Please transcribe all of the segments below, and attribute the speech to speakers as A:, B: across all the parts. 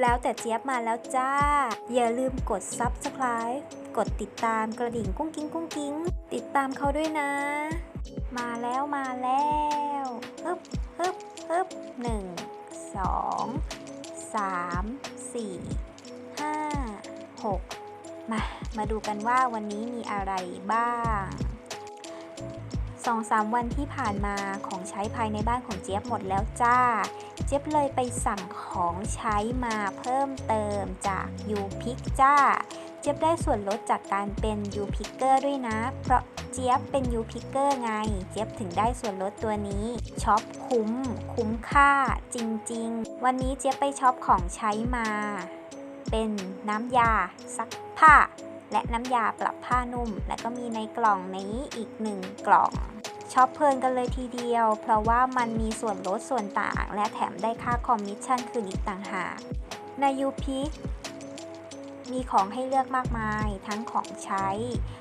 A: แล้วแต่เจี๊ยบมาแล้วจ้า อย่าลืมกด subscribe กดติดตามกระดิ่งกุ้งกิ้งกุ้งกิ้ง ติดตามเขาด้วยนะ มาแล้วมาแล้วฮึบฮึบฮึบหนึ่งสองสามสี่ห้าหกมา มาดูกันว่าวันนี้มีอะไรบ้างสองสามวันที่ผ่านมาของใช้ภายในบ้านของเจี๊ยบหมดแล้วจ้า เจี๊ยบเลยไปสั่งของใช้มาเพิ่มเติมจากยูพิกจ้า เจี๊ยบได้ส่วนลดจากการเป็นยูพิกเกอร์ด้วยนะ เพราะเจี๊ยบเป็นยูพิกเกอร์ไง เจี๊ยบถึงได้ส่วนลดตัวนี้ช็อปคุ้ม คุ้มค่าจริง ๆ วันนี้เจี๊ยบไปช็อปของใช้มา เป็นน้ำยาซักผ้า และน้ำยาปรับผ้านุ่ม และก็มีในกล่องนี้อีกหนึ่งกล่อง ช็อปเพลินกันเลยทีเดียว เพราะว่ามันมีส่วนลดส่วนต่าง และแถมได้ค่าคอมมิชชั่นคืนอีกต่างหากในยูพิกมีของให้เลือกมากมาย ทั้งของใช้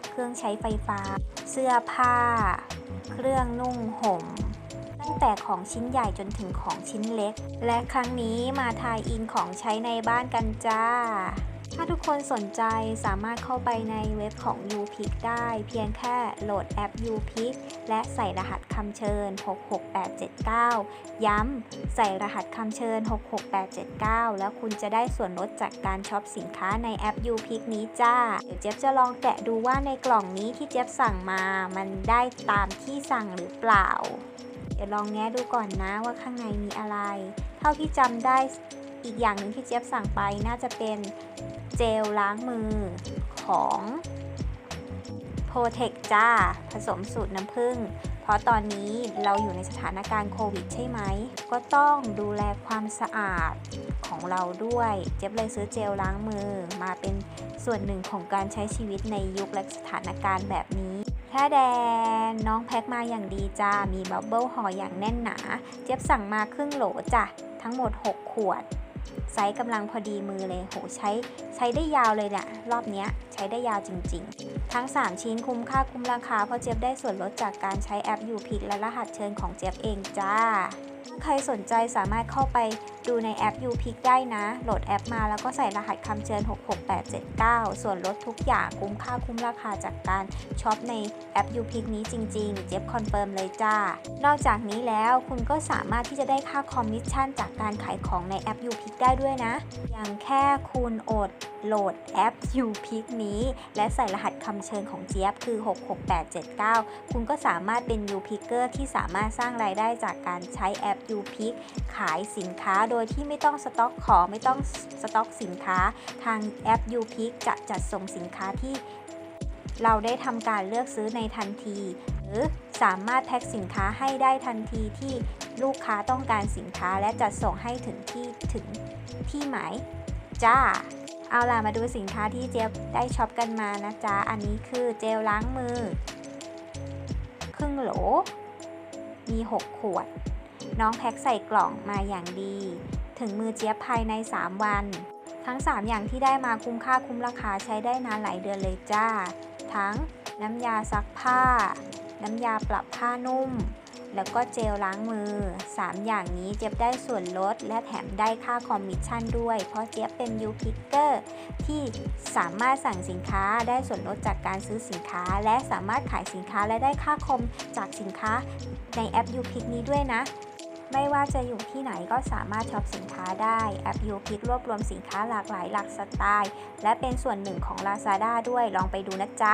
A: เครื่องใช้ไฟฟ้า เสื้อผ้า เครื่องนุ่งห่ม ตั้งแต่ของชิ้นใหญ่จนถึงของชิ้นเล็ก และครั้งนี้มาทายอินของใช้ในบ้านกันจ้า ถ้าทุกคนสนใจสามารถเข้าไปในเว็บของ UPick ได้เพียงแค่โหลดแอป UPick และใส่รหัสคำเชิญ 66879 ย้ำใส่รหัสคำเชิญ 66879 แล้วคุณจะได้ส่วนลดจากการช็อปสินค้าในแอป UPick นี้จ้า เดี๋ยวเจ๊ยบจะลองแกะดูว่าในกล่องนี้ที่เจ๊ยบสั่งมา มันได้ตามที่สั่งหรือเปล่า เดี๋ยวลองแงะดูก่อนนะว่าข้างในมีอะไร เท่าที่จำได้อีกอย่างหนึ่งที่เจี๊ยบสั่งไปน่าจะเป็น เจลล้างมือของ p r o t e c จ้า ผสมสูตรน้ำผึ้งเพราะตอนนี้เราอยู่ในสถานการณ์โควิดใช่ไหม ก็ต้องดูแลความสะอาดของเราด้วย เจี๊บเลยซื้อเจลล้างมือมาเป็นส่วนหนึ่งของการใช้ชีวิตในยุคและสถานการณ์แบบนี้แค่แดนน้องแพ็คมาอย่างดีจ้า มีบับเบิลห่ออย่างแน่นหนา เจี๊บสั่งมาครึ่งโหลจ้ะ ทั้งหมด 6 ขวด ไซส์กำลังพอดีมือเลย โหใช้ใช้ได้ยาวเลยเนี่ยรอบนี้ใช้ได้ยาวจริง ๆ ทั้ง 3 ชิ้นคุ้มค่าคุ้มราคา เพราะเจี๊ยบได้ส่วนลดจากการใช้แอปยูพิกและรหัสเชิญของเจี๊ยบเองจ้า ใครสนใจสามารถเข้าไป ดูในแอป u p i c ได้นะ โหลดแอปมาแล้วก็ใส่รหัสคำเชิญ 66879 ส่วนลดทุกอย่างคุ้มค่าคุ้มราคาจากการช็อปในแอป u p i c นี้จริง ๆ เจี๊ยบคอนเฟิร์มเลยจ้า นอกจากนี้แล้วคุณก็สามารถที่จะได้ค่าคอมมิชชั่นจากการขายของในแอป u p i c ได้ด้วยนะ อย่างแค่คุณอดโหลดแอป u p i c นี้ และใส่รหัสคำเชิญของเจี๊ยบคือ 66879 คุณก็สามารถเป็น u p i c เกอร์ที่สามารถสร้างรายได้จากการใช้แอป u p i c ขายสินค้าโดยที่ไม่ต้องสต็อกของไม่ต้องสต็อกสินค้า ทางแอป u p i c จะจัดส่งสินค้าที่เราได้ทำการเลือกซื้อในทันที หรือสามารถแพ็คสินค้าให้ได้ทันทีที่ลูกค้าต้องการสินค้าและจัดส่งให้ถึงที่ถึงที่หมายจ้า เอาล่ะมาดูสินค้าที่เจ๊ได้ช็อปกันมานะจ๊ะ อันนี้คือเจลล้างมือ ครึ่งโหล มี 6 ขวด น้องแพ็คใส่กล่องมาอย่างดี ถึงมือเจี๊ยบภายใน 3 วัน ทั้ง 3 อย่างที่ได้มาคุ้มค่าคุ้มราคาใช้ได้นานหลายเดือนเลยจ้า ทั้งน้ำยาซักผ้า น้ำยาปรับผ้านุ่ม แล้วก็เจลล้างมือ 3 อย่างนี้เจี๊ยบได้ส่วนลด และแถมได้ค่าคอมมิชชั่นด้วย เพราะเจี๊ยบเป็นยูพิกเกอร์ที่สามารถสั่งสินค้าได้ส่วนลดจากการซื้อสินค้า และสามารถขายสินค้าและได้ค่าคอมจากสินค้าในแอปยูพิกนี้ด้วยนะ ไม่ว่าจะอยู่ที่ไหนก็สามารถช็อปสินค้าได้ แอปยูพิกรวบรวมสินค้าหลากหลายหลากสไตล์ และเป็นส่วนหนึ่งของ Lazada ด้วยลองไปดูนะจ๊ะ